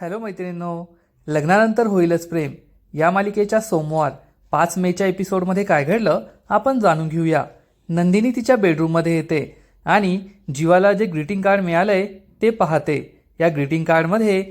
Hello मैत्रिणींनो लग्नानंतर होईलच प्रेम. या मालिकेच्या सोमवार पाच मेच्या एपिसोडमध्ये काय घडलं आपण जाणून घेऊया. नंदिनी तिच्या बेडरूममध्ये येते आणि जीवाला जे ग्रीटिंग कार्ड मिळालंय ते पाहते. या ग्रीटिंग कार्डमध्ये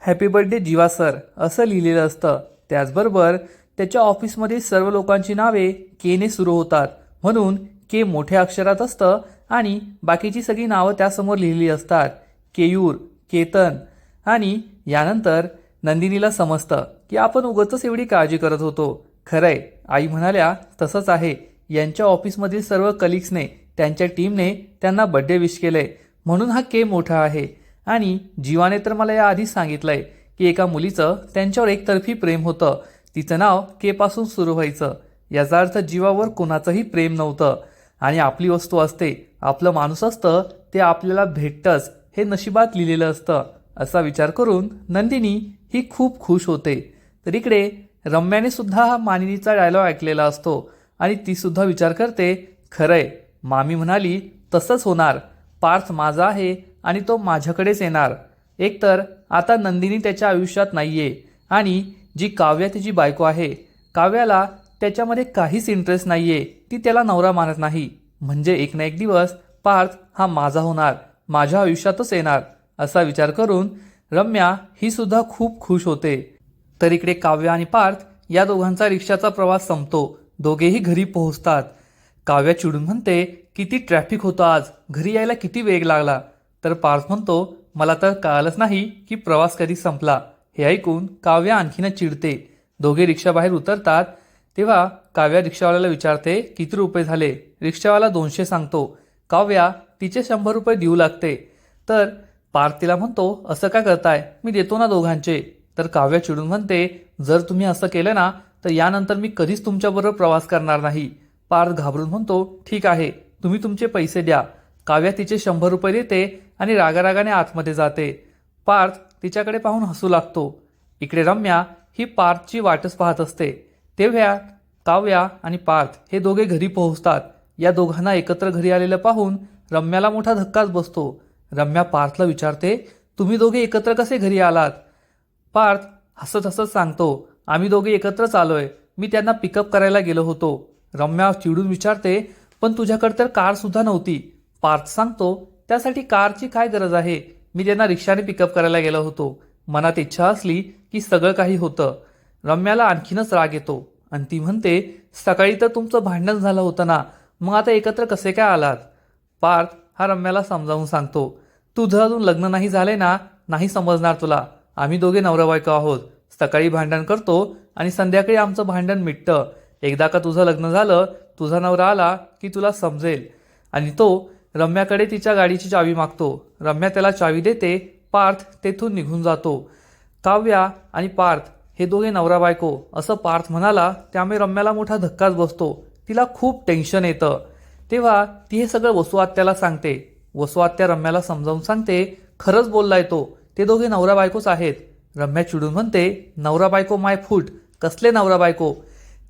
हॅपी बर्थडे जीवा सर असं लिहिलेलं असतं. त्याचबरोबर त्याच्या ऑफिसमध्ये सर्व लोकांची नावे केने सुरू होतात. म्हणून के मोठ्या अक्षरात असतं आणि बाकीची सगळी नावं त्यासमोर लिहिली असतात. केयूर केतन आणि यानंतर नंदिनीला समजतं की आपण उगतच एवढी काळजी करत होतो. खरंय आई म्हणाल्या तसंच आहे. यांच्या ऑफिसमधील सर्व कलिग्सने त्यांच्या टीमने त्यांना बड्डे विश केलंय. म्हणून हा के मोठा आहे. आणि जीवाने तर मला या आधीच सांगितलंय की एका मुलीचं त्यांच्यावर एकतर्फी प्रेम होतं. तिचं नाव के पासून सुरू व्हायचं. याचा अर्थ जीवावर कोणाचंही प्रेम नव्हतं. आणि आपली वस्तू असते आपलं माणूस असतं ते आपल्याला भेटतंच हे नशिबात लिहिलेलं असतं. असा विचार करून नंदिनी ही खूप खुश होते. तर इकडे रम्याने सुद्धा हा मानिनीचा डायलॉग ऐकलेला असतो आणि ती सुद्धा विचार करते खरंय मामी म्हणाली तसंच होणार. पार्थ माझा आहे आणि तो माझ्याकडेच येणार. एकतर आता नंदिनी त्याच्या आयुष्यात नाहीये आणि जी काव्या तिची बायको आहे काव्याला त्याच्यामध्ये काहीच इंटरेस्ट नाहीये. ती त्याला नवरा मानत नाही. म्हणजे एक ना एक दिवस पार्थ हा माझा होणार. माझ्या आयुष्यातच येणार. असा विचार करून रम्या ही सुद्धा खूप खुश होते. तर इकडे काव्य आणि पार्थ या दोघांचा रिक्षाचा प्रवास संपतो. दोघेही घरी पोहोचतात. काव्या चिडून म्हणते किती ट्रॅफिक होतं आज. घरी यायला किती वेग लागला. तर पार्थ म्हणतो मला तर कळालंच नाही की प्रवास कधी संपला. हे ऐकून काव्या आणखीनच चिडते. दोघे रिक्षाबाहेर उतरतात. तेव्हा काव्या रिक्षावाल्याला विचारते किती रुपये झाले? रिक्षावाला दोनशे सांगतो काव्या तिचे शंभर रुपये देऊ लागते. तर पार्थ तिला म्हणतो असं का करताय? मी देतो ना दोघांचे. तर काव्या चिडून म्हणते जर तुम्ही असं केलं ना तर यानंतर मी कधीच तुमच्याबरोबर प्रवास करणार नाही. पार्थ घाबरून म्हणतो ठीक आहे तुम्ही तुमचे पैसे द्या. काव्या तिचे शंभर रुपये देते आणि रागारागाने आतमध्ये जाते. पार्थ तिच्याकडे पाहून हसू लागतो. इकडे रम्या ही पार्थची वाटच पाहत असते. तेव्हा काव्या आणि पार्थ हे दोघे घरी पोहोचतात. या दोघांना एकत्र घरी आलेलं पाहून रम्याला मोठा धक्काच बसतो. रम्या पार्थला विचारते तुम्ही दोघे एकत्र कसे घरी आलात? पार्थ हसत हसत सांगतो आम्ही दोघे एकत्रच आलोय. मी त्यांना पिकअप करायला गेलो होतो. रम्या चिडून विचारते पण तुझ्याकडे तर कार सुद्धा नव्हती. पार्थ सांगतो त्यासाठी कारची काय गरज आहे? मी त्यांना रिक्षाने पिकअप करायला गेलो होतो. मनात इच्छा असली की सगळं काही होतं. रम्याला आणखीनच राग येतो आणि ती म्हणते सकाळी तर तुमचं भांडण झालं होतं ना. मग आता एकत्र कसे काय आलात? पार्थ हा रम्याला समजावून सांगतो तुझं अजून लग्न नाही झाले ना? नाही समजणार तुला. आम्ही दोघे नवरा बायको आहोत. सकाळी भांडण करतो आणि संध्याकाळी आमचं भांडण मिटतं. एकदा का तुझं लग्न झालं तुझा नवरा आला की तुला समजेल. आणि तो रम्याकडे तिच्या गाडीची चावी मागतो. रम्या त्याला चावी देते पार्थ तेथून निघून जातो. काव्या आणि पार्थ हे दोघे नवरा बायको असं पार्थ म्हणाला त्यामुळे रम्याला मोठा धक्काच बसतो. तिला खूप टेन्शन येतं. तेव्हा ती हे सगळं वसुआत्याला सांगते. वसुआत्या रम्याला समजावून सांगते खरंच बोललाय तो. ते दोघे नवरा बायकोच आहेत. रम्या चिडून म्हणते नवरा बायको माय फूट. कसले नवरा बायको?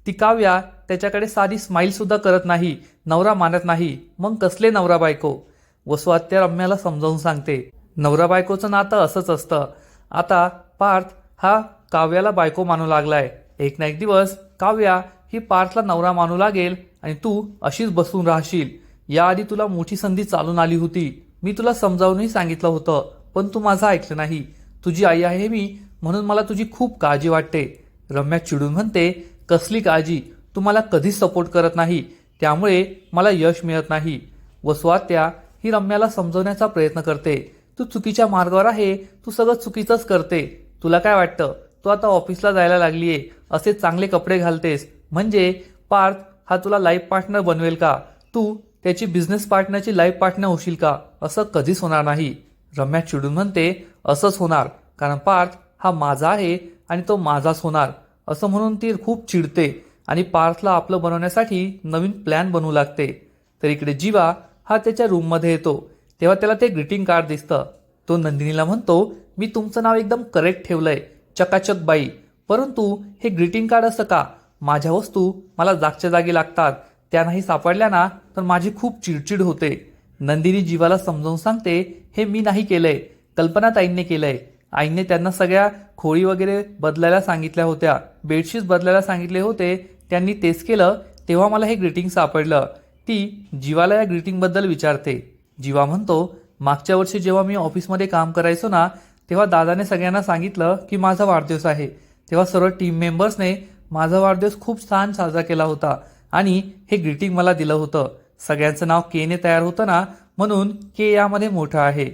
ती काव्या त्याच्याकडे साधी स्माईलसुद्धा करत नाही नवरा मानत नाही. मग कसले नवरा बायको? वसुआत्या रम्याला समजावून सांगते नवरा बायकोचं नातं असंच असतं. आता पार्थ हा काव्याला बायको मानू लागलाय. एक ना एक दिवस काव्या ही पार्थला नवरा मानू लागेल आणि तू अशीच बसून राहशील. याआधी तुला मोठी संधी चालून आली होती. मी तुला समजावूनही सांगितलं होतं पण तू माझं ऐकलं नाही. तुझी आई आहे मी म्हणून मला तुझी खूप काळजी वाटते. रम्या चिडून म्हणते कसली काळजी? तू मला कधीच सपोर्ट करत नाही. त्यामुळे मला यश मिळत नाही. वसवात्या ही रम्याला समजवण्याचा प्रयत्न करते. तू चुकीच्या मार्गावर आहे तू सगळं चुकीचंच करते. तुला काय वाटतं? तू आता ऑफिसला जायला लागलीये असे चांगले कपडे घालतेस. म्हणजे पार्थ हा तुला लाईफ पार्टनर बनवेल का? तू त्याची बिझनेस पार्टनरची लाईफ पार्टनर होशील का? असं कधीच होणार नाही. रम्या चिडून म्हणते असंच होणार. कारण पार्थ हा माझा आहे आणि तो माझाच होणार. असं म्हणून ती खूप चिडते आणि पार्थला आपलं बनवण्यासाठी नवीन प्लॅन बनवू लागते. तर इकडे जीवा हा त्याच्या रूममध्ये येतो. तेव्हा त्याला ते ग्रीटिंग कार्ड दिसतं. तो नंदिनीला म्हणतो मी तुमचं नाव एकदम करेक्ट ठेवलंय. चकाचक बाई. परंतु हे ग्रीटिंग कार्ड असं का? माझ्या वस्तू मला जागच्या जागी लागतात. त्या नाही सापडल्या ना तर माझी खूप चिडचिड होते. नंदिनी जीवाला समजावून सांगते हे मी नाही केलंय. कल्पनाताईंनी केलंय. आईने त्यांना सगळ्या खोळी वगैरे बदलायला सांगितल्या होत्या. बेडशीट्स बदलायला सांगितले होते. त्यांनी तेच केलं तेव्हा मला हे ग्रीटिंग सापडलं. ती जीवाला या ग्रीटिंगबद्दल विचारते. जीवा म्हणतो मागच्या वर्षी जेव्हा मी ऑफिसमध्ये काम करायचो ना तेव्हा दादाने सगळ्यांना सांगितलं की माझा वाढदिवस आहे. तेव्हा सर्व टीम मेंबर्सने माझा वाढदिवस खूप छान साजरा केला होता आणि हे ग्रीटिंग मला दिलं होतं. सगळ्यांचं नाव केने तयार होतं ना म्हणून के यामध्ये मोठं आहे.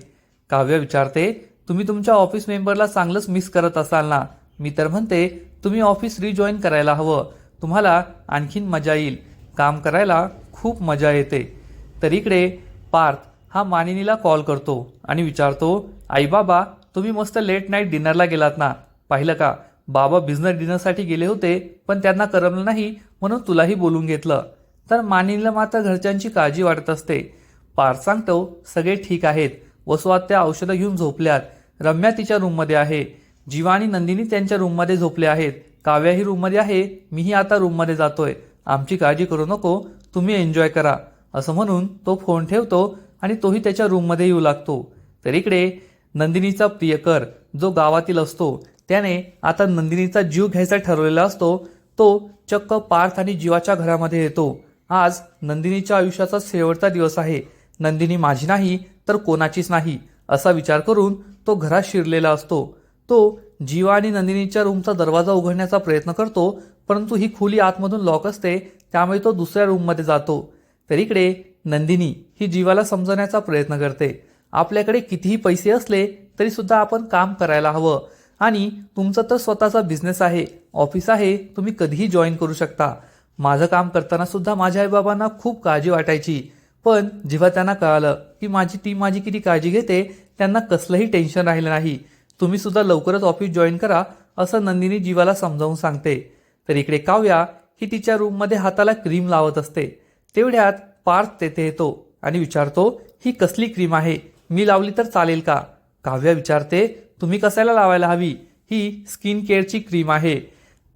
काव्य विचारते तुम्ही तुमच्या ऑफिस मेंबरला चांगलंच मिस करत असाल ना? मी तर म्हणते तुम्ही ऑफिस रिजॉईन करायला हवं. तुम्हाला आणखीन मजा येईल. काम करायला खूप मजा येते. तर इकडे पार्थ हा मानिनीला कॉल करतो आणि विचारतो आई बाबा तुम्ही मस्त लेट नाईट डिनरला गेलात ना? पाहिलं का? बाबा बिझनेस डिनरसाठी गेले होते पण त्यांना करमलं नाही म्हणून तुलाही बोलून घेतलं. तर मानिनीला मात्र घरच्यांची काळजी वाटत असते. पार सांगतो सगळे ठीक आहेत. वसुआत्या औषधं घेऊन झोपल्यात. रम्या तिच्या रूममध्ये आहे. जीवा आणि नंदिनी त्यांच्या रूममध्ये झोपले आहेत. काव्याही रूममध्ये आहे. मीही आता रूममध्ये जातोय. आमची काळजी करू नको. तुम्ही एन्जॉय करा. असं म्हणून तो फोन ठेवतो आणि तोही त्याच्या रूममध्ये येऊ लागतो. तर इकडे नंदिनीचा प्रियकर जो गावातील असतो त्याने आता नंदिनीचा जीव घ्यायचा ठरवलेला असतो तो चक्क पार्थ आणि जीवाच्या घरामध्ये येतो. आज नंदिनीच्या आयुष्याचा शेवटचा दिवस आहे. नंदिनी माझी नाही तर कोणाचीच नाही असा विचार करून तो घरात शिरलेला असतो. तो जीवा आणि नंदिनीच्या रूमचा दरवाजा उघडण्याचा प्रयत्न करतो परंतु ही खोली आतमधून लॉक असते त्यामुळे तो दुसऱ्या रूममध्ये जातो. तर इकडे नंदिनी ही जीवाला समजवण्याचा प्रयत्न करते. आपल्याकडे कितीही पैसे असले तरीसुद्धा आपण काम करायला हवं. आणि तुमचं तर स्वतःचा बिझनेस आहे ऑफिस आहे तुम्ही कधीही जॉईन करू शकता. माझं काम करताना सुद्धा माझ्या आईबाबांना खूप काळजी वाटायची. पण जेव्हा त्यांना कळालं की माझी टीम माझी किती काळजी घेते त्यांना कसलंही टेन्शन राहिलं नाही. तुम्ही सुद्धा लवकरच ऑफिस जॉईन करा असं नंदिनी जीवाला समजावून सांगते. तर इकडे काव्या ही तिच्या रूममध्ये हाताला क्रीम लावत असते. तेवढ्यात पार्थ तेथे येतो आणि विचारतो ही कसली क्रीम आहे? मी लावली तर चालेल का? काव्या विचारते तुम्ही कसायला लावायला हवी? ही स्किन केअरची क्रीम आहे.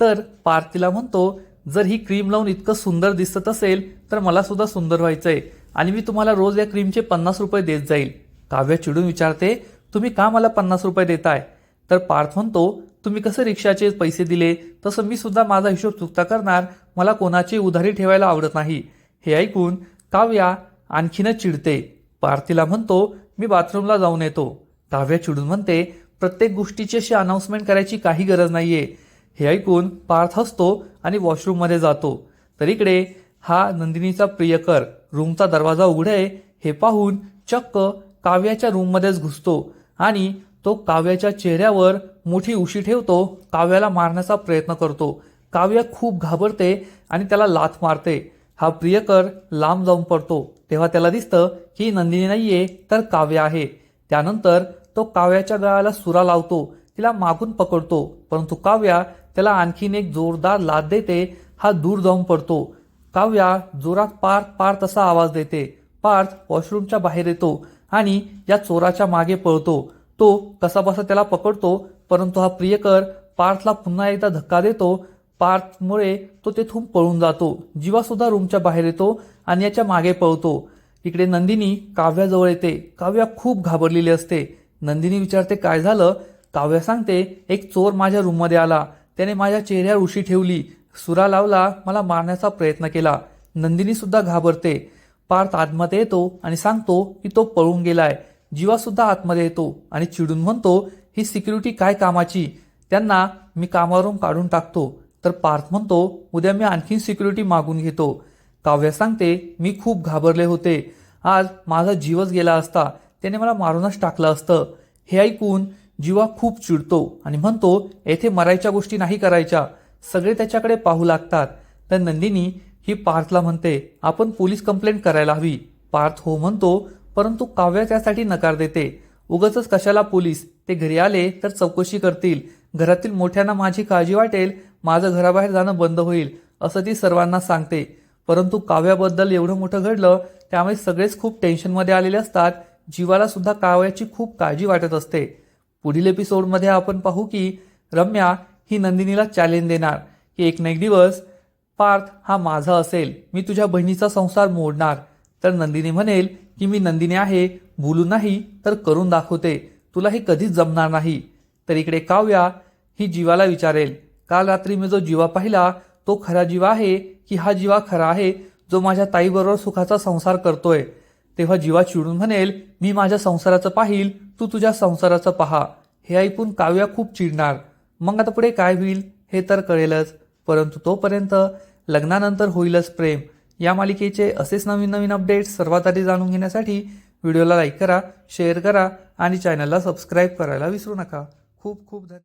तर पार्थ तिला म्हणतो जर ही क्रीम लावून इतकं सुंदर दिसत असेल तर मला सुद्धा सुंदर व्हायचं आहे आणि मी तुम्हाला रोज या क्रीमचे पन्नास रुपये देत जाईल. काव्य चिडून विचारते तुम्ही का मला पन्नास रुपये देताय? तर पार्थ म्हणतो तुम्ही कसं रिक्षाचे पैसे दिले? तसं मी सुद्धा माझा हिशोब चुकता करणार. मला कोणाची उधारी ठेवायला आवडत नाही. हे ऐकून काव्या आणखीनच चिडते. पार्थिला म्हणतो मी बाथरूमला जाऊन येतो. काव्या चिडून म्हणते प्रत्येक गोष्टीची अशी अनाऊन्समेंट करायची काही गरज नाहीये. हे ऐकून पार्थ हसतो आणि वॉशरूममध्ये जातो. तर इकडे हा नंदिनीचा प्रियकर रूमचा दरवाजा उघडे हे पाहून चक्क काव्याच्या रूममध्येच घुसतो आणि तो काव्याच्या चेहऱ्यावर मोठी उशी ठेवतो काव्याला मारण्याचा प्रयत्न करतो. काव्य खूप घाबरते आणि त्याला लाथ मारते. हा प्रियकर लांब जाऊन पडतो. तेव्हा त्याला दिसतं की नंदिनी नाहीये तर काव्य आहे. त्यानंतर तो काव्याच्या गळाला सुरा लावतो तिला मागून पकडतो परंतु काव्या त्याला आणखीन एक जोरदार लाद देते हा दूर जाऊन पडतो. काव्या जोरात पार्थ पार्थ असा आवाज देते. पार्थ वॉशरूमच्या बाहेर येतो आणि या चोराच्या मागे पळतो. तो कसाबसा त्याला पकडतो परंतु हा प्रियकर पार्थला पुन्हा एकदा धक्का देतो. पार्थमुळे तो तेथून पळून जातो. जीवासुद्धा रूमच्या बाहेर येतो आणि याच्या मागे पळतो. इकडे नंदिनी काव्याजवळ येते. काव्या खूप घाबरलेली असते. नंदिनी विचारते काय झालं? काव्या सांगते एक चोर माझ्या रूममध्ये आला. त्याने माझ्या चेहऱ्यावर उशी ठेवली. सुरा लावला मला मारण्याचा प्रयत्न केला. नंदिनी सुद्धा घाबरते. पार्थ आतमध्ये येतो आणि सांगतो की तो पळून गेलाय. जीवासुद्धा आतमध्ये येतो आणि चिडून म्हणतो ही सिक्युरिटी काय कामाची? त्यांना मी कामावरून काढून टाकतो. तर पार्थ म्हणतो उद्या मी आणखीन सिक्युरिटी मागून घेतो. काव्य सांगते मी खूप घाबरले होते. आज माझा जीवच गेला असता. त्याने मला मारूनच टाकलं असतं. हे ऐकून जीवा खूप चिडतो आणि म्हणतो येथे मरायच्या गोष्टी नाही करायच्या. सगळे त्याच्याकडे पाहू लागतात. तर नंदिनी ही पार्थला म्हणते आपण पोलीस कंप्लेंट करायला हवी. पार्थ हो म्हणतो परंतु काव्य त्यासाठी नकार देते. उगच कशाला पोलीस? ते घरी आले तर चौकशी करतील. घरातील मोठ्यांना माझी काळजी वाटेल. माझं घराबाहेर जाणं बंद होईल. असं ती सर्वांना सांगते. परंतु काव्याबद्दल एवढं मोठं घडलं त्यामुळे सगळेच खूप टेन्शनमध्ये आलेले असतात. जीवाला सुद्धा काव्याची खूप काळजी वाटत असते. पुढील एपिसोडमध्ये आपण पाहू की रम्या ही नंदिनीला चॅलेंज देणार की एक ना एक दिवस पार्थ हा माझा असेल मी तुझ्या बहिणीचा संसार मोडणार. तर नंदिनी म्हणेल की मी नंदिनी आहे बोलू नाही तर करून दाखवते. तुला हे कधीच जमणार नाही. तर इकडे काव्या ही जीवाला विचारेल काल रात्री मी जो जीवा पाहिला तो खरा जीवा आहे की हा जीवा खरा आहे जो माझ्या ताईबरोबर सुखाचा संसार करतोय. तेव्हा जीवा चिडून म्हणेल मी माझ्या संसाराचं पाहिल तू तुझ्या संसाराचं पहा. हे ऐकून काव्या खूप चिडणार. मग आता पुढे काय होईल हे तर कळेलच. परंतु तोपर्यंत लग्नानंतर होईलच प्रेम. या मालिकेचे असेच नवीन नवीन अपडेट्स सर्वात आधी जाणून घेण्यासाठी व्हिडिओला लाईक करा शेअर करा आणि चॅनलला सबस्क्राईब करायला विसरू नका. खूप खूप धन्यवाद.